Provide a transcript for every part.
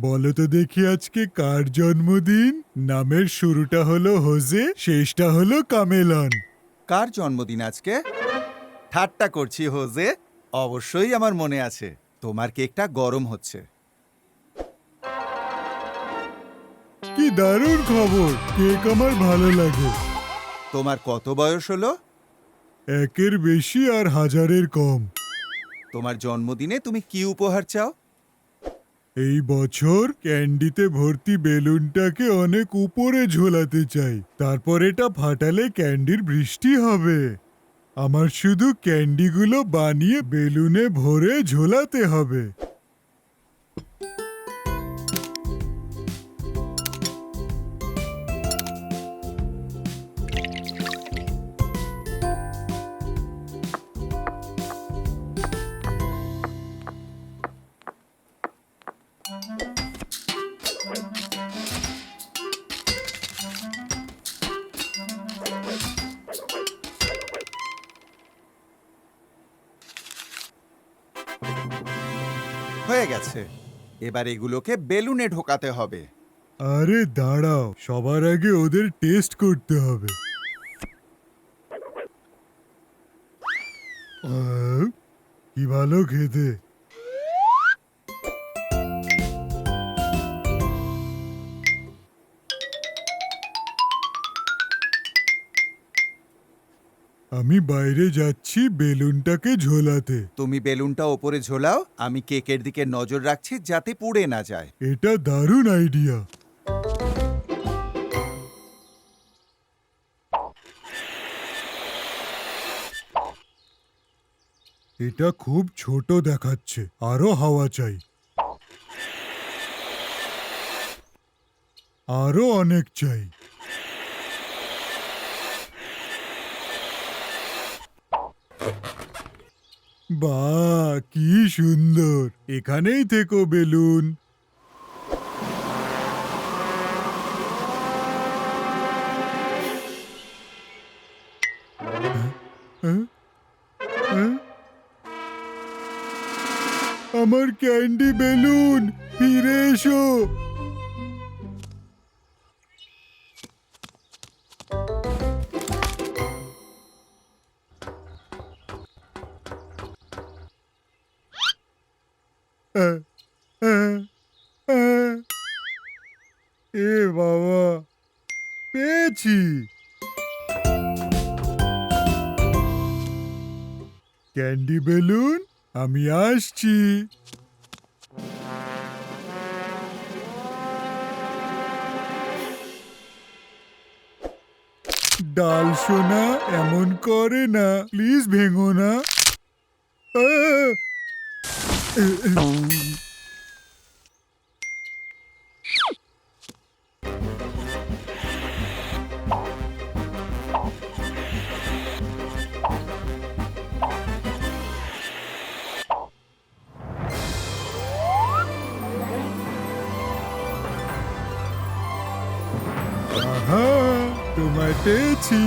বলো তো দেখি আজকে কার জন্মদিন? নামের শুরুটা হলো হোজে শেষটা হলো কামেলন। কার জন্মদিন আজকে? ঠাট্টা করছি হোজে অবশ্যই আমার মনে আছে। তোমার কেকটা গরম হচ্ছে। কি দারুণ খবর! কেক আমার ভালো লাগে। তোমার কত বয়স হলো? একের বেশি আর হাজারের কম। তোমার জন্মদিনে তুমি কি উপহার চাও? এই বছর ক্যান্ডিতে ভর্তি বেলুনটাকে অনেক উপরে ঝোলাতে চাই। তারপর এটা ফাটালে ক্যান্ডির বৃষ্টি হবে। আমার শুধু ক্যান্ডিগুলো বানিয়ে বেলুনে ভরে ঝোলাতে হবে। হয়ে গেছে। এবার এগুলোকে বেলুনে ঢোকাতে হবে। আরে দাঁড়াও সবার আগে ওদের টেস্ট করতে হবে। আহ, কি ভালো খেতে। আমি বাইরে যাচ্ছি বেলুনটাকে ঝোলাতে। তুমি বেলুনটা ওপরে ঝোলাও আমি কেকের দিকে নজর রাখছি যাতে পুড়ে না যায়। এটা দারুণ আইডিয়া। এটা খুব ছোট দেখাচ্ছে আরও হাওয়া চাই। আরও অনেক চাই। বাহ কি সুন্দর এখানেই থেকো বেলুন? আমার ক্যান্ডি বেলুন ফিরে এসো এ বাবা, পেয়েছি। ক্যান্ডি বেলুন, আমি আসছি। ডাল সোনা এমন করে না প্লিজ ভেঙো না। পেয়েছি।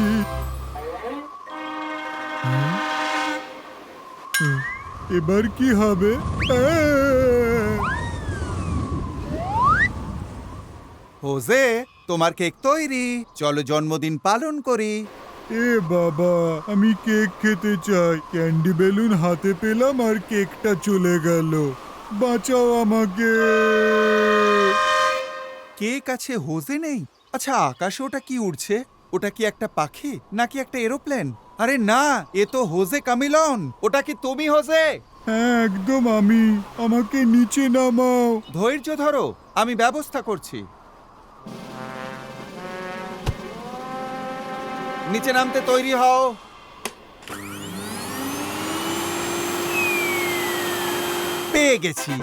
এবার কি হবে? হোজে তোমার কেক তৈরি। চলো জন্মদিন পালন করি। এ বাবা আমি কেক খেতে চাই। ক্যান্ডি বেলুন হাতে পেলাম আর কেকটা চলে গেল। বাঁচাও আমাকে! কেক আছে হোজে নেই। আচ্ছা আকাশে ওটা কি উড়ছে? ওটা কি একটা পাখি নাকি একটা এরোপ্লেন? আরে না এ তো হোজে কামিলন। ওটা কি তুমি হোজে? হ্যাঁ একদম আমি। আমাকে নিচে নামাও। ধৈর্য ধরো আমি ব্যবস্থা করছি। নিচে নামতে তৈরি হও। পেয়ে গেছি।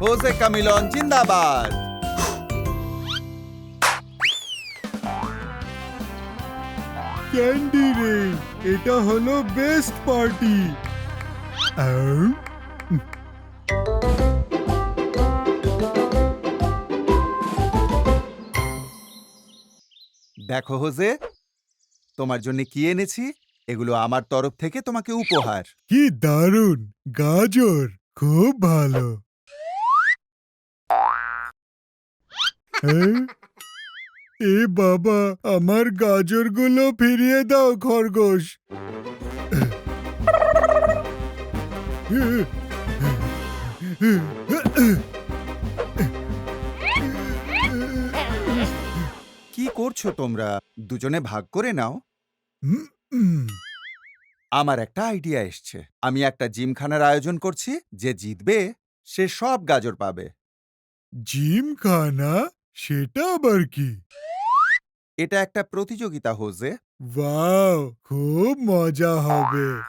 হোজে কামিলন জিন্দাবাদ। ক্যান্ডি রে এটা হলো বেস্ট পার্টি। দেখো হোজে তোমার জন্য কি এনেছি? এগুলো আমার তরফ থেকে তোমাকে উপহার। কি দারুণ! গাজর খুব ভালো। হ্যাঁ? এ বাবা আমার গাজরগুলো ফিরিয়ে দাও খরগোশ। কি করছ তোমরা? দুজনে ভাগ করে নাও। আমার একটা আইডিয়া এসছে। আমি একটা জিমখানার আয়োজন করছি যে জিতবে সে সব গাজর পাবে। জিমখানা? সেটা আবার কি? এটা একটা প্রতিযোগিতা হোজে। ওয়াও খুব মজা হবে।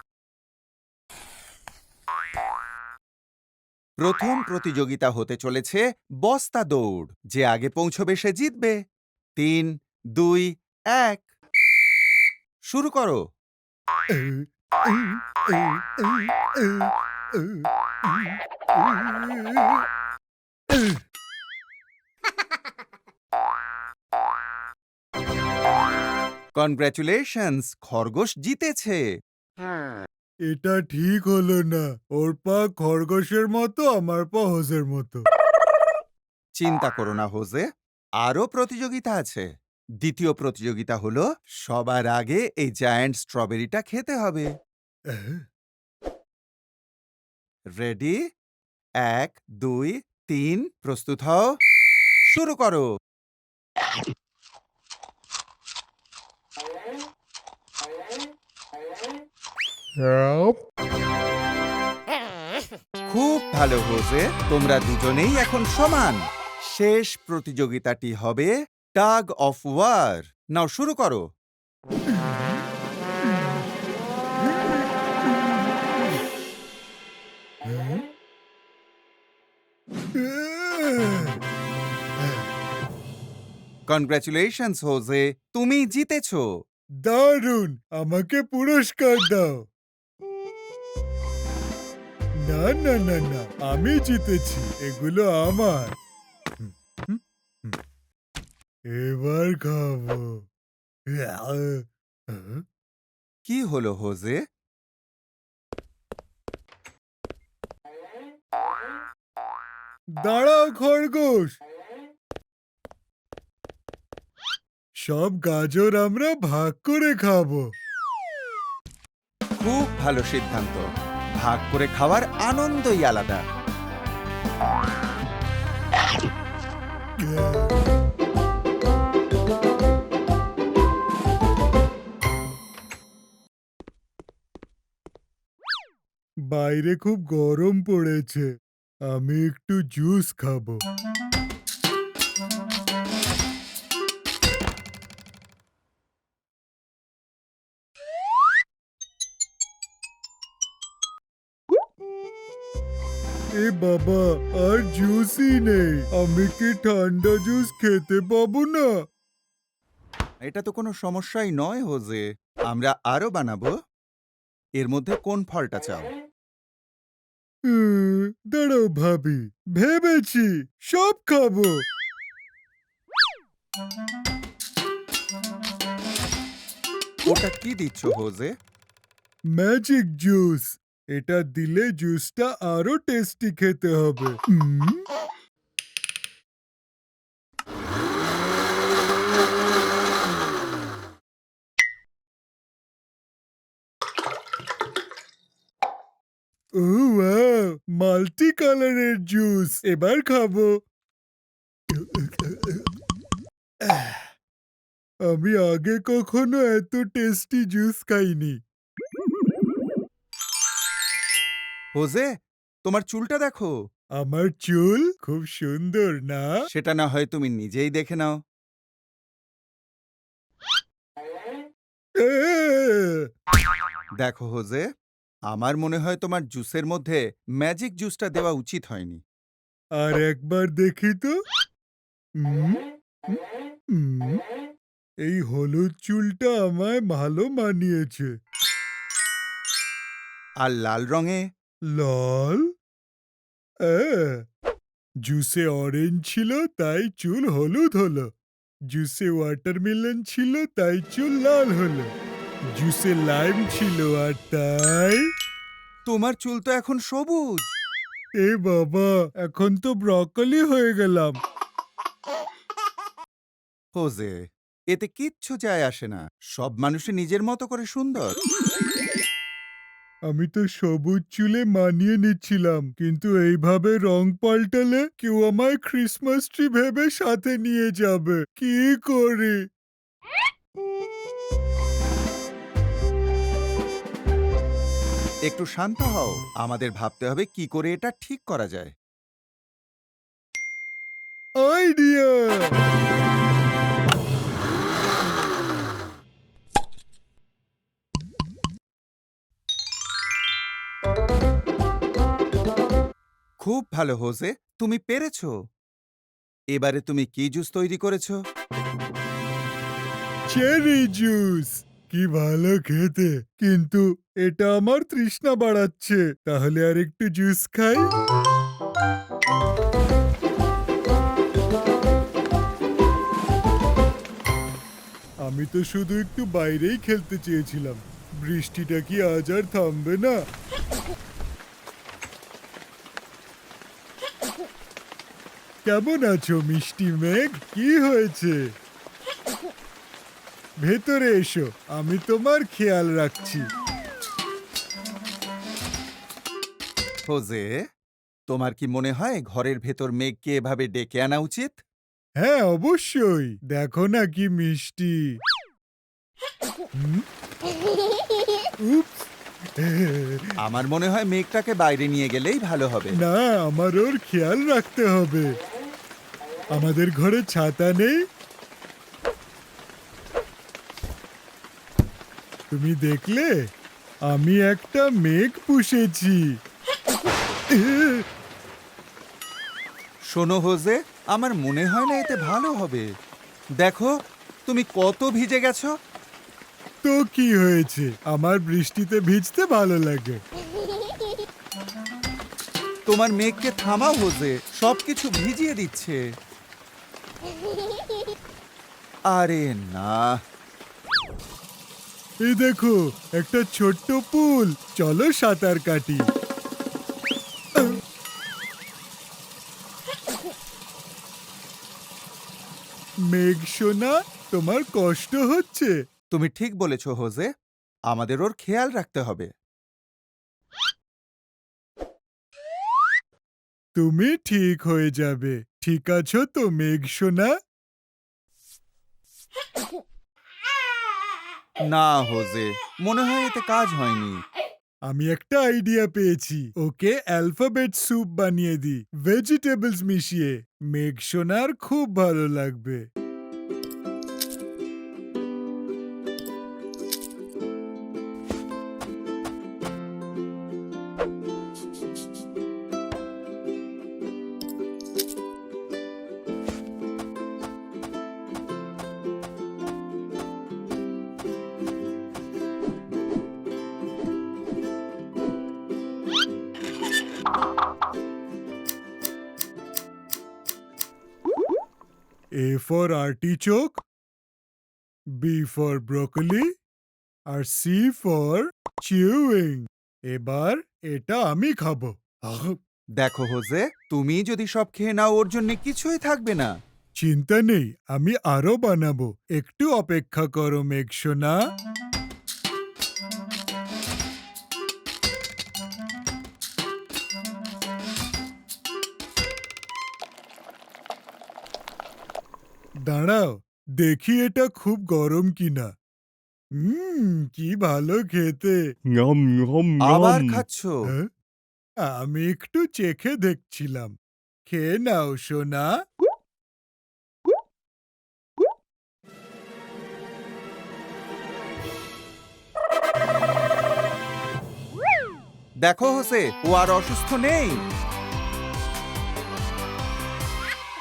প্রথম প্রতিযোগিতা হতে চলেছে বস্তা দৌড় যে আগে পৌঁছবে সে জিতবে। তিন দুই এক। শুরু করো। কনগ্রাচুলেশনস খরগোশ জিতেছে। এটা ঠিক হলো না ওর পা খরগোশের মতো আমার পা হোজের মতো। চিন্তা করো না হোজে আরও প্রতিযোগিতা আছে। দ্বিতীয় প্রতিযোগিতা হলো সবার আগে এই জায়ান্ট স্ট্রবেরিটা খেতে হবে। রেডি এক দুই তিন প্রস্তুত হও। শুরু করো। খুব ভালো হোজে তোমরা দুজনেই এখন সমান। শেষ প্রতিযোগিতাটি হবে টাগ অফ ওয়ার। নাও, শুরু করো। কনগ্রাচুলেশনস হোজে তুমি জিতেছো। দারুণ! আমাকে পুরস্কার দাও। না না না না আমি জিতেছি এগুলো আমার। এবার খাব? কি হলো হোজে? দাঁড়াও খরগোশ! সব গাজর আমরা ভাগ করে খাব। খুব ভালো সিদ্ধান্ত। ভাগ করে খাওয়ার আনন্দই আলাদা। বাইরে খুব গরম পড়েছে। আমি একটু জুস খাব। এ বাবা আর জুসই নেই। আমি কি ঠান্ডা জুস খেতে পাবো না? এটা তো কোনো সমস্যাই নয় হোজে। আমরা আরও বানাবো। এর মধ্যে কোন ফলটা চাও? উম, দাঁড়াও ভাবি ভেবেছি সব খাব। ওটা কি দিচ্ছ হোজে? ম্যাজিক জুস এটা দিলে জুসটা আরও টেস্টি খেতে হবে। মাল্টি কালারের জুস। এবার খাব। আমি আগে কখনো এত টেস্টি জুস খাইনি। হোজে তোমার চুলটা দেখো। আমার চুল? খুব সুন্দর না? সেটা না হয় তুমি নিজেই দেখে নাও। দেখো হোজে আমার মনে হয় তোমার জুসের মধ্যে ম্যাজিক জুসটা দেওয়া উচিত হয়নি। আর একবার দেখি তো। এই হলুদ চুলটা আমায় ভালো মানিয়েছে। আর লাল রঙে লাল? আহ, জুসে অরেঞ্জ ছিল তাই চুল হলুদ হলো। জুসে ওয়াটারমেলন ছিল তাই চুল লাল হলো। জুসে লাইম ছিল আর তাই? তোমার চুল তো এখন সবুজ। এ বাবা এখন তো ব্রকলি হয়ে গেলাম। হোজে এতে কিচ্ছু যায় আসে না। সব মানুষই নিজের মতো করে সুন্দর। আমি তো সবুজ চুলে মানিয়ে নিচ্ছিলাম কিন্তু এইভাবে রং পাল্টালে কেউ আমায় ক্রিসমাস ট্রি ভেবে সাথে নিয়ে যাবে। কি করি? একটু শান্ত হও। আমাদের ভাবতে হবে কি করে এটা ঠিক করা যায়। আইডিয়া খুব ভালো হোজে তুমি পেরেছ। এবারে তুমি কি জুস তৈরি করেছ? Cherry juice. কি ভালো খেতে। কিন্তু এটা আমার তৃষ্ণা বাড়াচ্ছে। তাহলে আর একটু জুস খাই। আমি তো শুধু একটু বাইরেই খেলতে চেয়েছিলাম। বৃষ্টিটা কি আজ আর থামবে না? কেমন আছো মিষ্টি মেঘ? কি হয়েছে? ভেতরে এসো আমি তোমার খেয়াল রাখছি। হোজে তোমার কি মনে হয় ঘরের ভেতর মেঘকে এভাবে ডেকে আনা উচিত? হ্যাঁ অবশ্যই। দেখো না কি মিষ্টি। হুম? উপস। আমার মনে হয় মেঘটাকে বাইরে নিয়ে গেলেই ভালো হবে। না আমার ওর খেয়াল রাখতে হবে। আমাদের ঘরে ছাতা নেই। তুমি দেখলে? আমি একটা মেঘ পুষেছি। শোনো হোজে আমার মনে হয় না এতে ভালো হবে। দেখো তুমি কত ভিজে গেছো? তো কি হয়েছে? আমার বৃষ্টিতে ভিজতে ভালো লাগে। তোমার মেঘকে থামাও, হোজে। সবকিছু ভিজিয়ে দিচ্ছে। আরে না। এই দেখো, একটা ছোট্ট পুল। চলো সাঁতার কাটি। মেঘ সোনা, তোমার কষ্ট হচ্ছে। তুমি ঠিক বলেছ হোজে। আমাদের ওর খেয়াল রাখতে হবে। তুমি ঠিক হয়ে যাবে। ঠিক আছো তো মেঘ সোনা? না হোজে। মনে হয় এতে কাজ হয়নি। আমি একটা আইডিয়া পেয়েছি। ওকে অ্যালফাবেট স্যুপ বানিয়ে দিই ভেজিটেবলস মিশিয়ে। মেঘ সোনার খুব ভালো লাগবে। A for artichoke, B for broccoli, আর সি ফর চিউইং এবার এটা আমি খাব। দেখো হোজে তুমি যদি সব খেয়ে নাও ওর জন্য কিছুই থাকবে না। চিন্তা নেই আমি আরও বানাবো। একটু অপেক্ষা করো মেঘসোনা। দাঁড়াও দেখি এটা খুব গরম কিনা। হুম কি ভালো খেতে। আবার. খাচ্ছো? হ্যাঁ? আমি একটু চেখে দেখছিলাম। খেয়ে নাও সোনা। দেখো হোসে ও আর অসুস্থ নেই।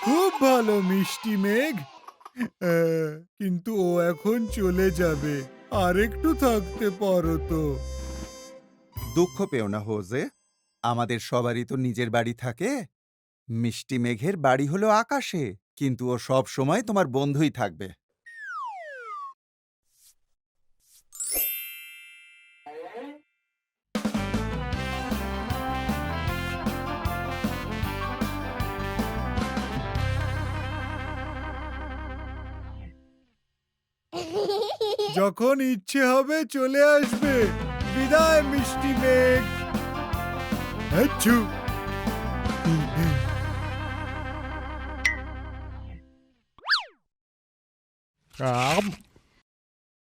খুব ভালো মিষ্টি মেঘ। কিন্তু ও এখন চলে যাবে। আর একটু থাকতে পারো তো। দুঃখ পেও না, হোজে। আমাদের সবারই তো নিজের বাড়ি থাকে। মিষ্টি মেঘের বাড়ি হলো আকাশে, কিন্তু ও সব সময় তোমার বন্ধুই থাকবে। যখন ইচ্ছে হবে চলে আসবে। বিদায় মিষ্টি মেঘ। আচ্ছু। আম।